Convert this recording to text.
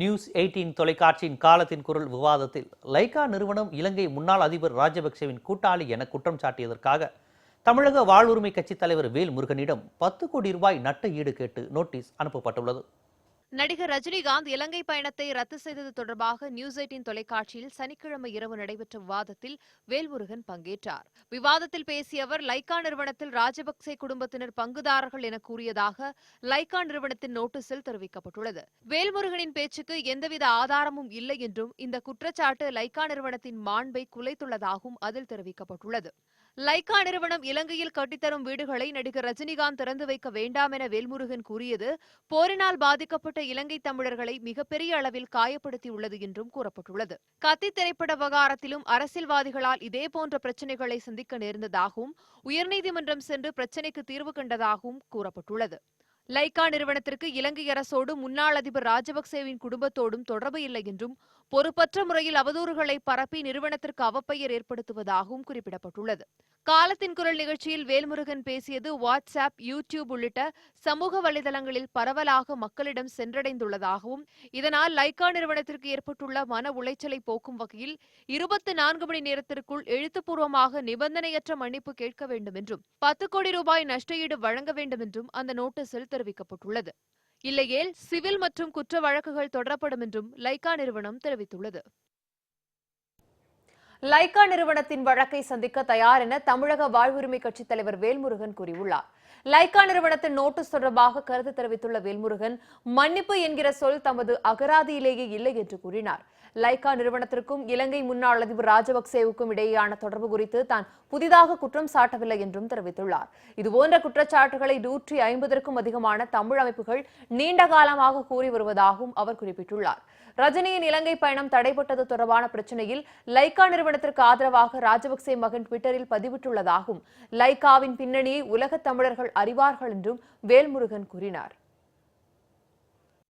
News eighteen தொலைக்காட்சியின் காலத்தின் குரல் விவாதத்தில் லைகா நிறுவனம் இலங்கை முன்னாள் அதிபர் ராஜபக்சேவின் கூட்டாளி என குற்றம் சாட்டியதற்காக தமிழக வாழ்வுரிமை கட்சித் தலைவர் வேல் முருகனிடம் பத்து கோடி ரூபாய் நட்ட ஈடு கேட்டு நோட்டீஸ் அனுப்பப்பட்டுள்ளது. நடிகர் ரஜினிகாந்த் இலங்கை பயணத்தை ரத்து செய்தது தொடர்பாக நியூஸ் எயிட்டின் தொலைக்காட்சியில் சனிக்கிழமை இரவு நடைபெற்ற விவாதத்தில் வேல்முருகன் பங்கேற்றார். விவாதத்தில் பேசிய அவர் லைகா நிறுவனத்தில் ராஜபக்சே குடும்பத்தினர் பங்குதாரர்கள் என கூறியதாக லைகா நிறுவனத்தின் நோட்டீஸில் தெரிவிக்கப்பட்டுள்ளது. வேல்முருகனின் பேச்சுக்கு எந்தவித ஆதாரமும் இல்லை என்றும் இந்த குற்றச்சாட்டு லைகா நிறுவனத்தின் மாண்பை குலைத்துள்ளதாகவும் அதில் தெரிவிக்கப்பட்டுள்ளது. லைகா நிறுவனம் இலங்கையில் கட்டித்தரும் வீடுகளை நடிகர் ரஜினிகாந்த் திறந்து வைக்க வேண்டாம் என வேல்முருகன் கூறியது போரினால் பாதிக்கப்பட்ட இலங்கை தமிழர்களை மிகப்பெரிய அளவில் காயப்படுத்தியுள்ளது என்றும் கூறப்பட்டுள்ளது. கத்தி திரைப்பட விவகாரத்திலும் அரசியல்வாதிகளால் இதேபோன்ற பிரச்சினைகளை சந்திக்க நேர்ந்ததாகவும் உயர்நீதிமன்றம் சென்று பிரச்சினைக்கு தீர்வு கண்டதாகவும் கூறப்பட்டுள்ளது. லைகா நிறுவனத்திற்கு இலங்கை அரசோடு முன்னாள் அதிபர் ராஜபக்சேவின் குடும்பத்தோடும் தொடர்பு இல்லை என்றும் பொறுப்பற்ற முறையில் அவதூறுகளை பரப்பி நிறுவனத்திற்கு அவப்பெயர் ஏற்படுத்துவதாகவும் குறிப்பிடப்பட்டுள்ளது. காலத்தின் குரல் நிகழ்ச்சியில் வேல்முருகன் பேசியது வாட்ஸ்அப் யூடியூப் உள்ளிட்ட சமூக வலைதளங்களில் பரவலாக மக்களிடம் சென்றடைந்துள்ளதாகவும் இதனால் லைகா நிறுவனத்திற்கு ஏற்பட்டுள்ள மன உளைச்சலை போக்கும் வகையில் இருபத்தி நான்கு மணி நேரத்திற்குள் எழுத்துப்பூர்வமாக நிபந்தனையற்ற மன்னிப்பு கேட்க வேண்டும் என்றும் பத்து கோடி ரூபாய் நஷ்டஈடு வழங்க வேண்டும் என்றும் அந்த நோட்டீஸில் தெரிவிக்கப்பட்டுள்ளது. இல்லையேல் சிவில் மற்றும் குற்ற வழக்குகள் தொடரப்படும் என்றும் லைகா நிறுவனம் தெரிவித்துள்ளது. லைகா நிறுவனத்தின் வழக்கை சந்திக்க தயார் என தமிழக வாழ்வுரிமை கட்சித் தலைவர் வேல்முருகன் கூறியுள்ளார். லைகா நிறுவனத்தின் நோட்டீஸ் தொடர்பாக கருத்து தெரிவித்துள்ள வேல்முருகன் மன்னிப்பு என்கிற சொல் தமது அகராதியிலேயே இல்லை என்று கூறினார். லைகா நிறுவனத்திற்கும் இலங்கை முன்னாள் அதிபர் ராஜபக்சேவுக்கும் இடையேயான தொடர்பு குறித்து தான் புதிதாக குற்றம் சாட்டவில்லை என்றும் தெரிவித்துள்ளார். இதுபோன்ற குற்றச்சாட்டுகளை நூற்றி ஐம்பதற்கும் அதிகமான தமிழ் அமைப்புகள் நீண்ட காலமாக கூறி வருவதாகவும் அவர் குறிப்பிட்டுள்ளார். ரஜினியின் இலங்கை பயணம் தடைப்பட்டது தொடர்பான பிரச்சனையில் லைகா நிறுவனத்திற்கு ஆதரவாக ராஜபக்சே மகன் ட்விட்டரில் பதிவிட்டுள்ளதாகவும் லைகாவின் பின்னணியை உலகத் தமிழர்கள் அறிவார்கள் என்றும் வேல்முருகன் கூறினார்.